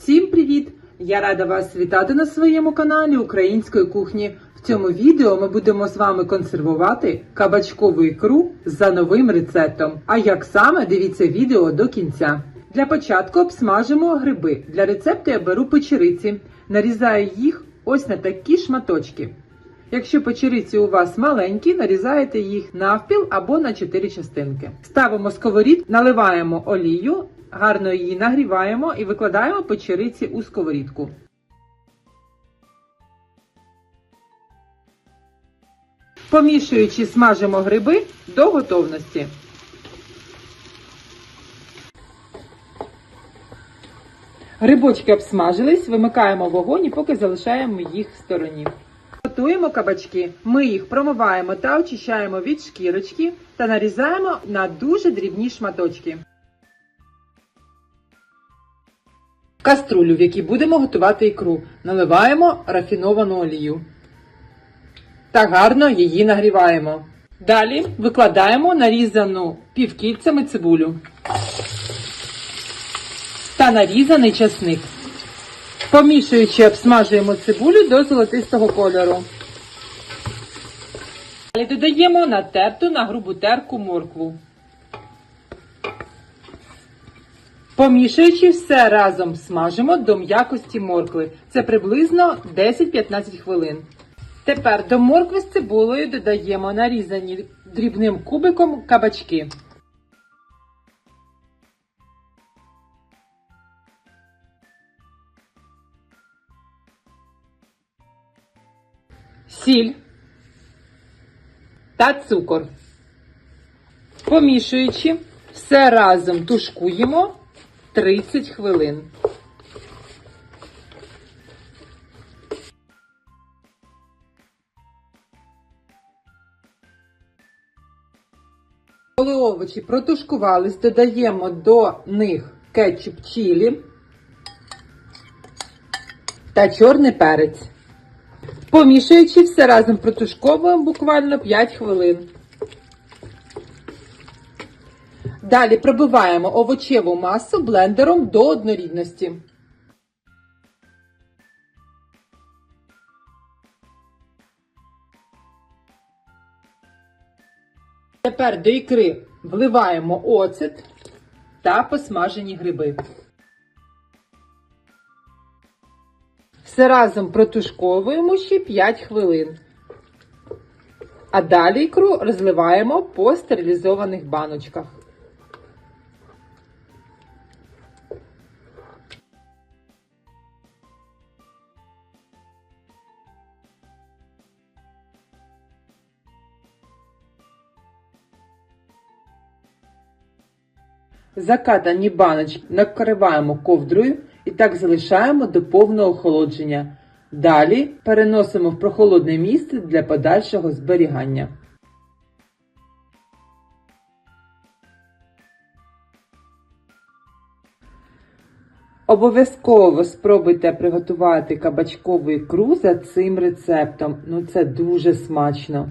Всім привіт! Я рада вас вітати на своєму каналі Української кухні. В цьому відео ми будемо з вами консервувати кабачкову ікру за новим рецептом. А як саме дивіться відео до кінця. Для початку обсмажимо гриби. Для рецепту я беру печериці, нарізаю їх ось на такі шматочки. Якщо печериці у вас маленькі, нарізаєте їх навпіл або на 4 частинки. Ставимо сковорід, наливаємо олію, гарно її нагріваємо і викладаємо печериці у сковорідку. Помішуючи, смажимо гриби до готовності. Грибочки обсмажились, вимикаємо вогонь і поки залишаємо їх в стороні. Готуємо кабачки. Ми їх промиваємо та очищаємо від шкірочки та нарізаємо на дуже дрібні шматочки. Каструлю, в якій будемо готувати ікру, наливаємо рафіновану олію. Та гарно її нагріваємо. Далі викладаємо нарізану півкільцями цибулю та нарізаний часник. Помішуючи, обсмажуємо цибулю до золотистого кольору. Далі додаємо натерту на грубу терку моркву. Помішуючи все разом смажимо до м'якості моркви. Це приблизно 10-15 хвилин. Тепер до моркви з цибулею додаємо нарізані дрібним кубиком кабачки. сіль та цукор. Помішуючи, все разом тушкуємо 30 хвилин. Коли овочі протушкувались, додаємо до них кетчуп чилі та чорний перець. Помішуючи все разом протушковуємо буквально 5 хвилин. Далі пробиваємо овочеву масу блендером до однорідності. Тепер до ікри вливаємо оцет та посмажені гриби. Все разом протушковуємо ще 5 хвилин. А далі ікру розливаємо по стерилізованих баночках. Закатані баночки накриваємо ковдрою і так залишаємо до повного охолодження. Далі переносимо в прохолодне місце для подальшого зберігання. Обов'язково спробуйте приготувати кабачкову ікру за цим рецептом. Ну це дуже смачно.